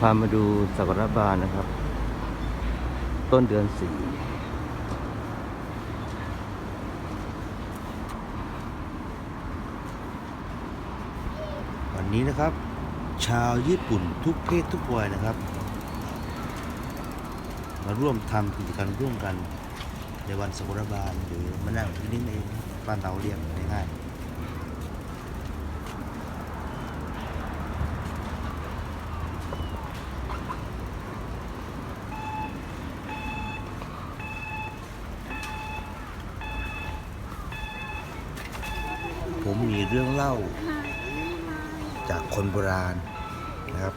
พามาดูสักระบานนะครับ ต้นเดือนสี่วันนี้นะครับ ชาวญี่ปุ่นทุกเพศทุกวัยนะครับ มาร่วมทำกิจกรรมร่วมกันในวันสักระบานหรือมานั่งที่นี่เองบ้านเราเรียกง่ายๆ ผมมี เรื่องเล่าจากคนโบราณนะครับ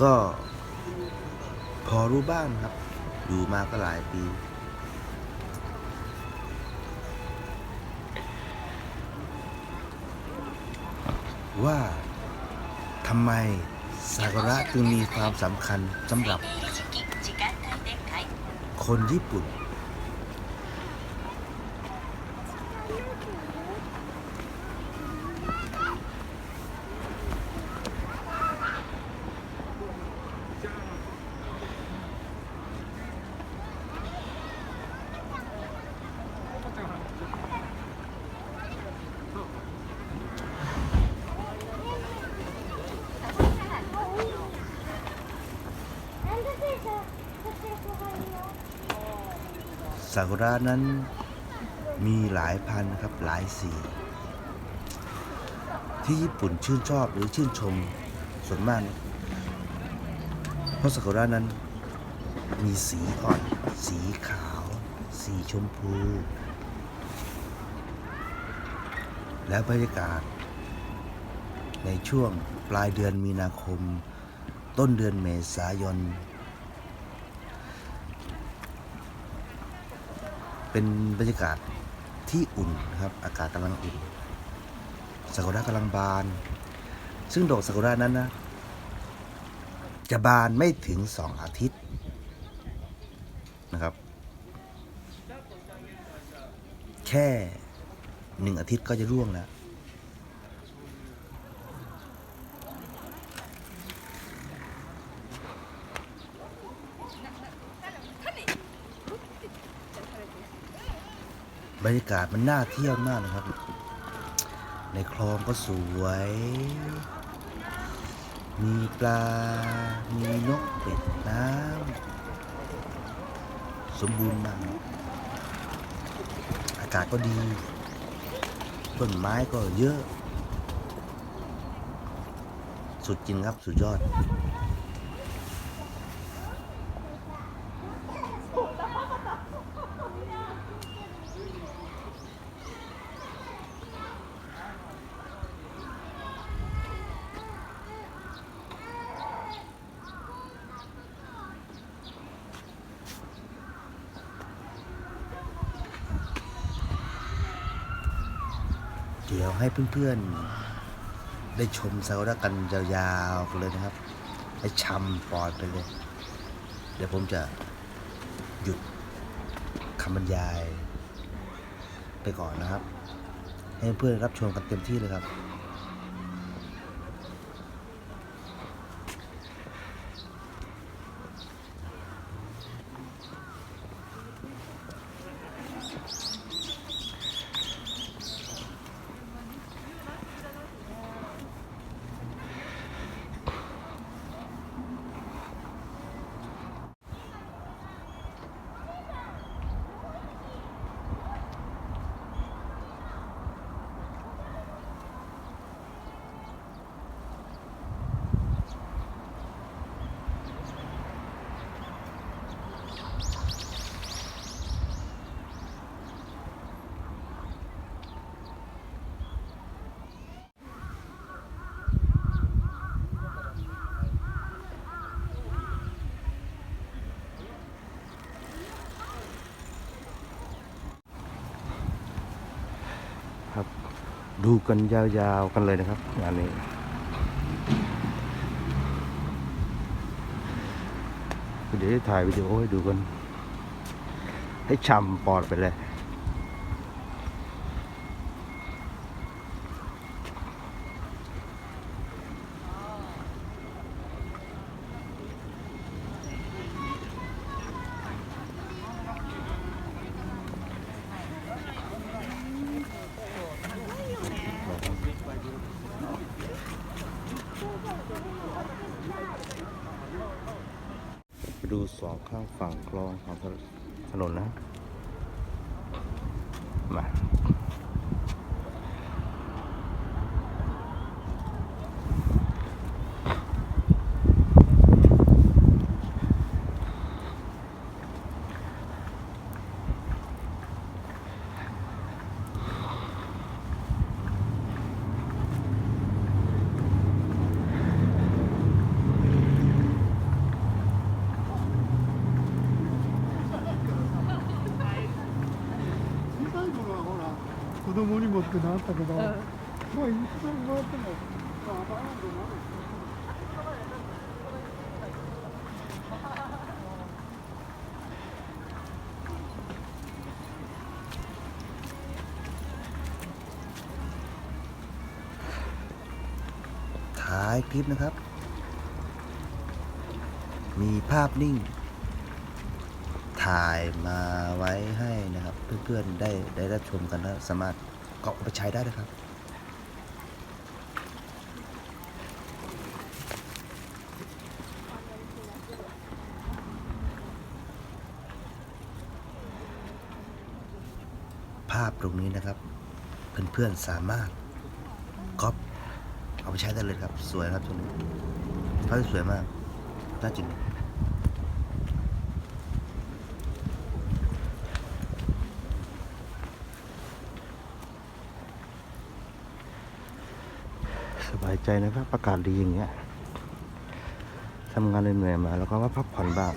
ก็พอรู้บ้างครับ อยู่มาก็หลายปี ว่าทำไมสากุระจึงมีความสำคัญสำหรับคนญี่ปุ่น ซากุระนั้นมีหลายพันธุ์ครับหลายสี ที่ญี่ปุ่นชื่นชอบหรือชื่นชมส่วนมากเพราะซากุระนั้นมีสีอ่อน สีขาว สีชมพู และบรรยากาศ ในช่วงปลายเดือนมีนาคม ต้นเดือนเมษายน เป็นบรรยากาศที่อุ่นนะครับ อากาศกำลังอุ่นซากุระกำลังบาน ซึ่งดอกซากุระนั้นนะจะบานไม่ถึงสองอาทิตย์นะครับ แค่หนึ่งอาทิตย์ก็จะร่วงแล้ว บรรยากาศมันน่าเที่ยวมากนะครับ ในคลองก็สวย มีปลา มีนกเป็ดน้ำสมบูรณ์มาก อากาศก็ดี ต้นไม้ก็เยอะ สุดจริงครับ สุดยอด เดี๋ยวให้เพื่อนๆ ได้ชมซากุระกันยาวๆกันเลยนะครับ ให้ชำปอดไปเลย เดี๋ยวผมจะหยุดคำบรรยายไปก่อนนะครับ ให้เพื่อนๆรับชมกันเต็มที่เลยครับ ดูกันยาวๆกันเลยนะครับงานนี้เดี๋ยวถ่ายวิดีโอให้ดูกัน ให้ช่ำปอดไปเลย ดูส อข้างฝั่งคลองของถนนนะมา 子供にもってなったけど、もういつ回っても、まあ、当たらんと思うท้ายคลิปนะครับ มีภาพนิ่ง ถ่ายมาไว้ให้นะครับเพื่อนๆได้ได้รับชมกันแล้วสามารถก็เอาไปใช้ได้นะครับภาพตรงนี้นะครับ เพื่อนๆสามารถก๊อปเอาไปใช้ได้เลยครับ สวยครับตรงนี้ภาพสวยมากน่าจริง บายใจนะครับอากาศดีอย่างเงี้ยทำงานเหนื่อยๆมา แล้วก็มาพักผ่อนบ้าง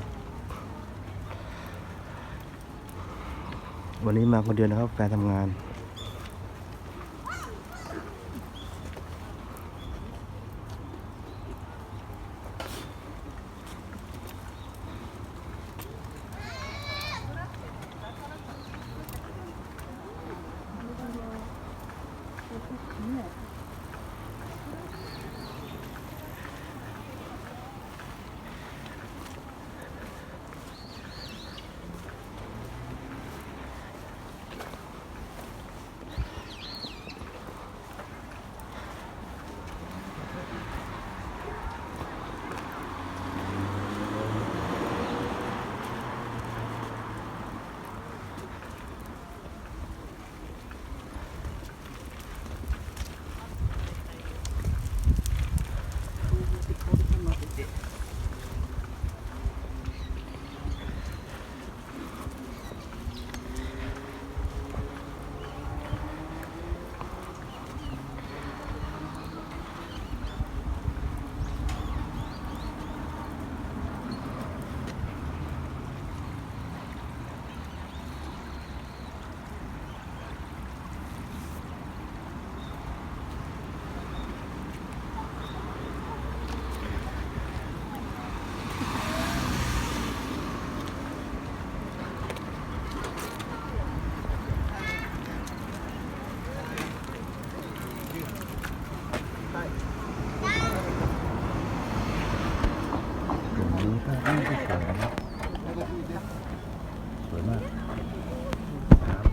วันนี้มาคนเดียวนะครับ แฟนทำงาน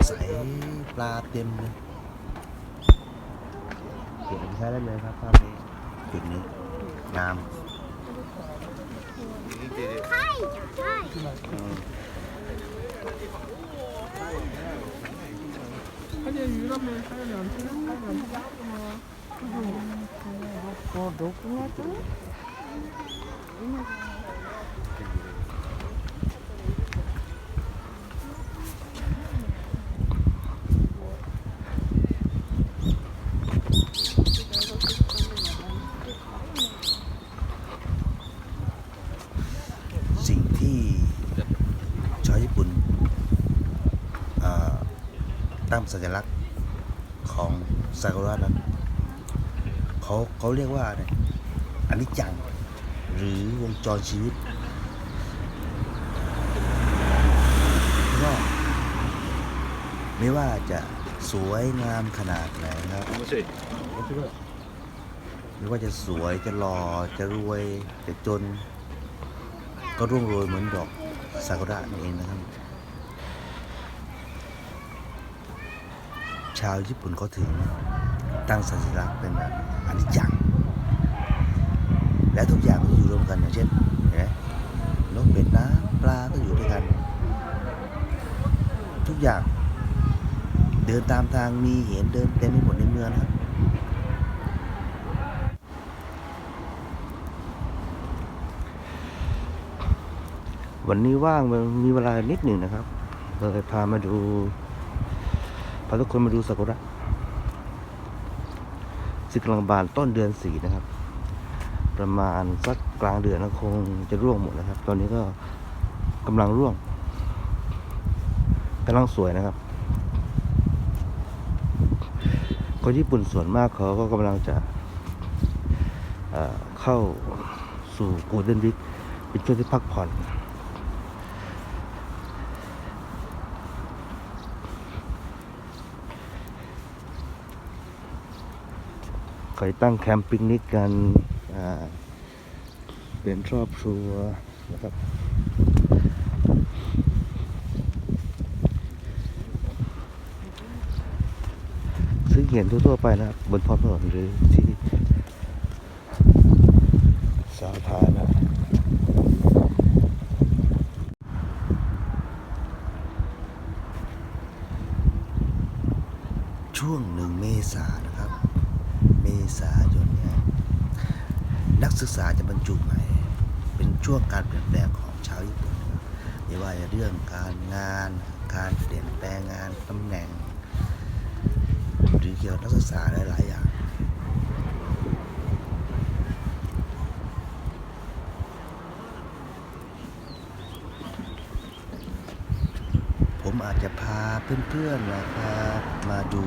ใสปลาเต็มเลยเก็บไปใช้ได้เลยครับภาพนี้จุดนี้งามอืม 他这鱼上面开两天，开两天吗？哦，6月 สิ่งที่ชาวญี่ปุ่นเอ่อตั้งสัญลักษณ์ของซากุระนั้นเขาเขาเรียกว่าอะไรอนิจจัง หรือวงจรชีวิตก็ไม่ว่าจะสวยงามขนาดไหนนะครับไม่ว่าจะสวยจะหล่อจะรวยจะจน ก็ร่วงโรยเหมือนดอกซากุระนั่นเองนะครับ ชาวญี่ปุ่นเขาถึงตั้งสัญลักษณ์เป็นแบบอนิจจัง และทุกอย่างก็อยู่รวมกันอย่างเช่นเห็นไหมนกเป็ดน้ำปลาก็อยู่ด้วยกัน ทุกอย่างเดินตามทางมีเห็นเดินเต็มไปหมดในเมืองนะครับ วันนี้ว่างมีเวลานิดหนึ่งนะครับเลยพามาดูพาทุกคนมาดูซากุระซึ่งกำลังบานต้นเดือนสี่นะครับ ประมาณสักกลางเดือนก็คงจะร่วงหมดนะครับ ตอนนี้ก็กำลังร่วงกำลังสวยนะครับคนญี่ปุ่นส่วนมากเขาก็กำลังจะเเข้าสู่กูเดนวิกเป็นช่วงที่พักผ่อน เคยตั้งแคมป์ปิกนิกกันเป็นครอบครัวนะครับ ซึ่งเห็นทั่วๆไปนะครับ บนท้อถนนหรือที่สาธารณะช่วงหนึ่งเมษายนนะครับ เมษายนเนี่ยนัก ศึกษาจะบรรจุใหม่ เป็นช่วงการเปลี่ยนแปลงของชาวญี่ปุ่นนไม่ว่าจะเรื่องการงาน การเปลี่ยนแปลงงานตำแหน่งหรือเกี่ยวกับนักศึกษาหลาย ๆ อย่างผมอาจจะพาเพื่อนๆนะครับมาดู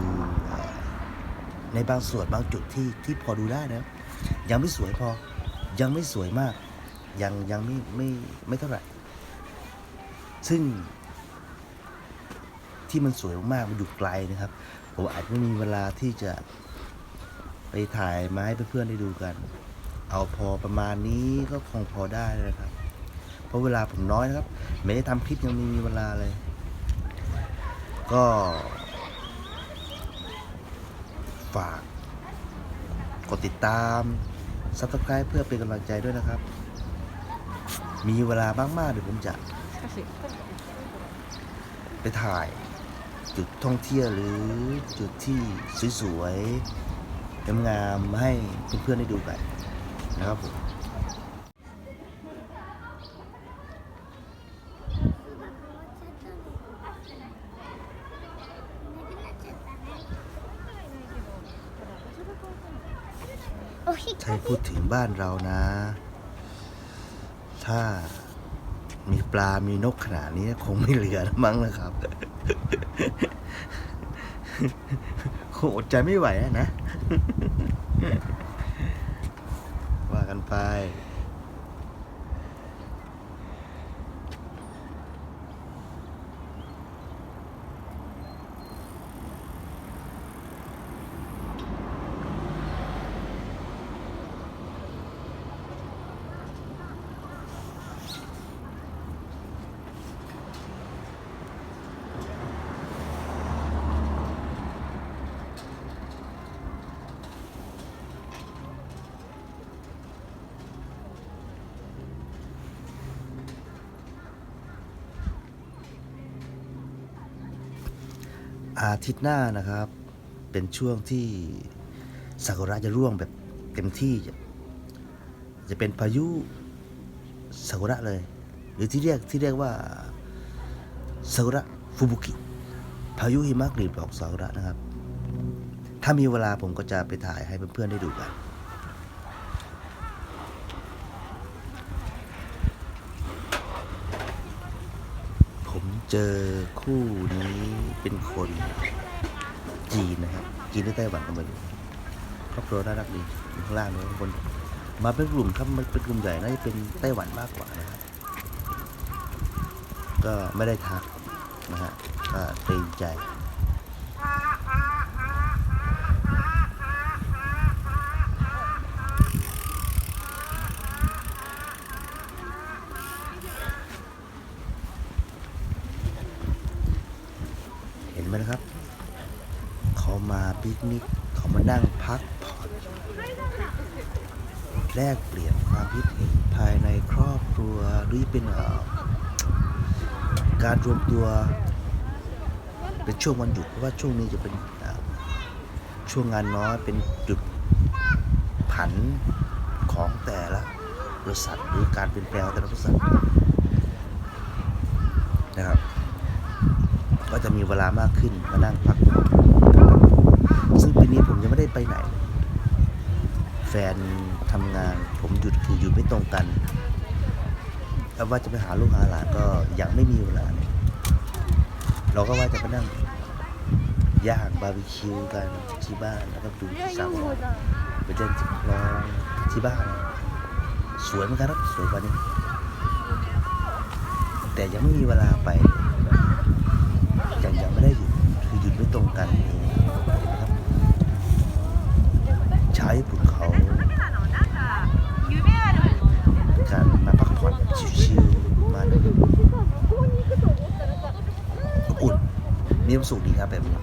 ในบางส่วนบางจุดที่ที่พอดูได้นะ ยังไม่สวยพอ ยังไม่สวยมาก ยังยังไม่ไม่ไม่เท่าไหร่ ซึ่ง ที่มันสวยมากมันอยู่ไกลนะครับ ผมอาจไม่มีเวลาที่จะไปถ่ายมาให้เพื่อนๆได้ดูกัน เอาพอประมาณนี้ก็คงพอได้นะครับ เพราะเวลาผมน้อยนะครับ ไม่ได้ทำคลิปยังไม่มีเวลาเลย ก็ฝาก กดติดตาม subscribe เพื่อเป็นกำลังใจด้วยนะครับ มีเวลามากๆเดี๋ยวผมจะ ไปถ่าย จุดท่องเที่ยวหรือจุดที่สวยๆงามๆให้เพื่อนๆได้ดูกันนะครับผม ถ้าพูดถึง บ้านเรานะ ถ้ามีปลา มีนกขนาดนี้คงไม่เหลือแล้วมั้งนะครับคงอดใจไม่ไหวนะ ว่ากันไป อาทิตย์หน้านะครับ เป็นช่วงที่ซากุระจะร่วงแบบเต็มที่จะจะเป็นพายุซากุระเลย หรือที่เรียกที่เรียกว่าซากุระฟูบุกิพายุหิมะกรีบดอกซากุระนะครับ ถ้ามีเวลาผมก็จะไปถ่ายให้เพื่อนๆได้ดูกัน ผม เจอคู่นี้เป็นคนจีนนะครับ จีนหรือไต้หวันก็ไม่รู้ครอบครัวน่ารักดีข้างล่างนู้นข้างบนมาเป็นกลุ่มครับมันเป็นกลุ่มใหญ่น่าจะเป็นไต้หวันมากกว่านะครับก็ไม่ได้ทักนะฮะก็เกรงใจ เห็นไหมนะครับ เขามาปิก นิกเขามานั่งพักผ่อนแลกเปลี่ยนความคิดเห็นภายในครอบครัวหรือเป็นการรวมตัว เป็นช่วงวันหยุดเพราะว่าช่วงนี้จะเป็นช่วงงานน้อยเป็นจุดผันของแต่ละบริษัทหรือการเปลี่ยนแปลงแต่ละบริษัทนะครับ ก็จะมีเวลามากขึ้นมานั่งพักผ่อน ผมยังไม่ได้ไปไหน แฟนทำงาน ผมหยุดคือหยุดไม่ตรงกันแล้วว่าจะไปหาลูกหาหลานก็ยังไม่มีเวลาเลยเราก็ว่าจะไปนั่งย่างบาร์บีคิวกันที่บ้านแล้วก็ดูสาวไปเล่นที่คลองที่บ้าน สวยเหมือนกันครับสวยกว่านี้ แต่ยังไม่มีเวลาไปยังยังไม่ได้หยุดคือหยุดไม่ตรงกันเอง ชาวญี่ปุ่นเขาการมาพักผ่อนชิวๆมาอบอุ่นมีความสุขดีครับแบบนี้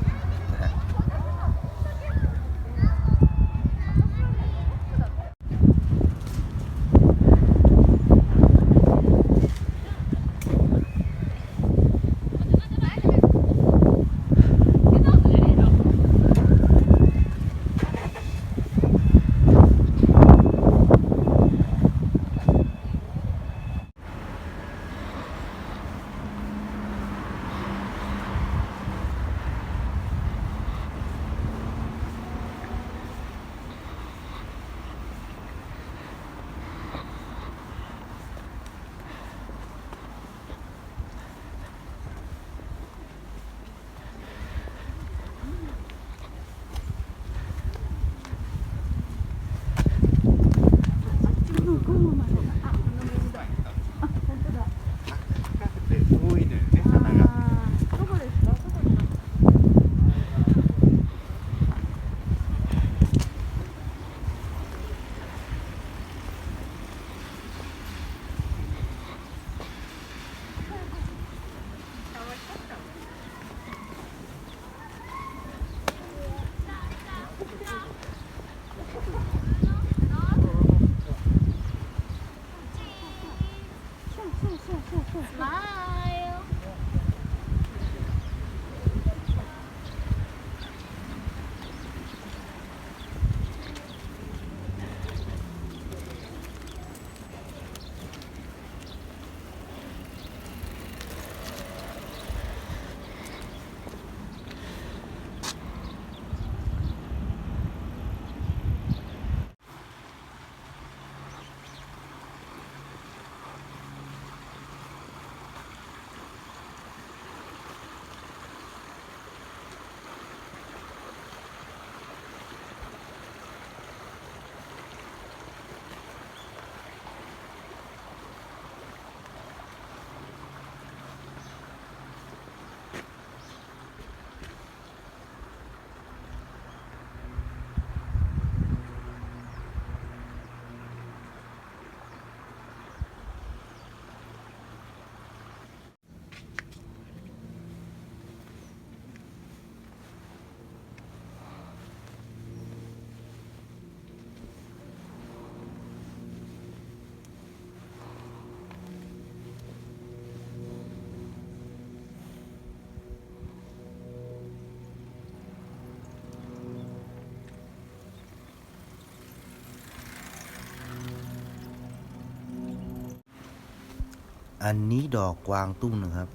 อันนี้ดอกกวางตุ้งนะครับ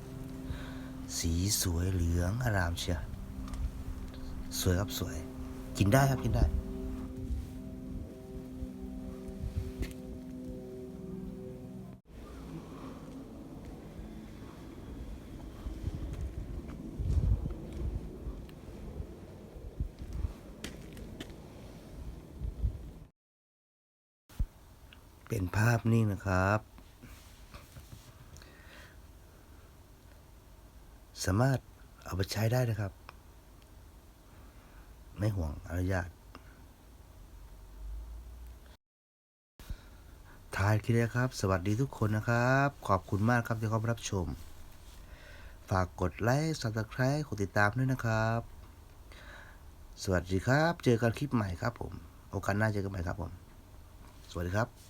สีสวยเหลืองอารามเชียสวยครับสวย กินได้ครับกินได้เป็นภาพนิ่งนะครับ สามารถเอาไปใช้ได้นะครับ ไม่ห่วงอนุญาตท้ายคลิปนะครับ สวัสดีทุกคนนะครับ ขอบคุณมากครับที่เข้ามารับชม ฝากกดไลค์ subscribe กดติดตามด้วยนะครับ สวัสดีครับ เจอกันคลิปใหม่ครับผม โอกาสหน้าเจอกันใหม่ครับผม สวัสดีครับ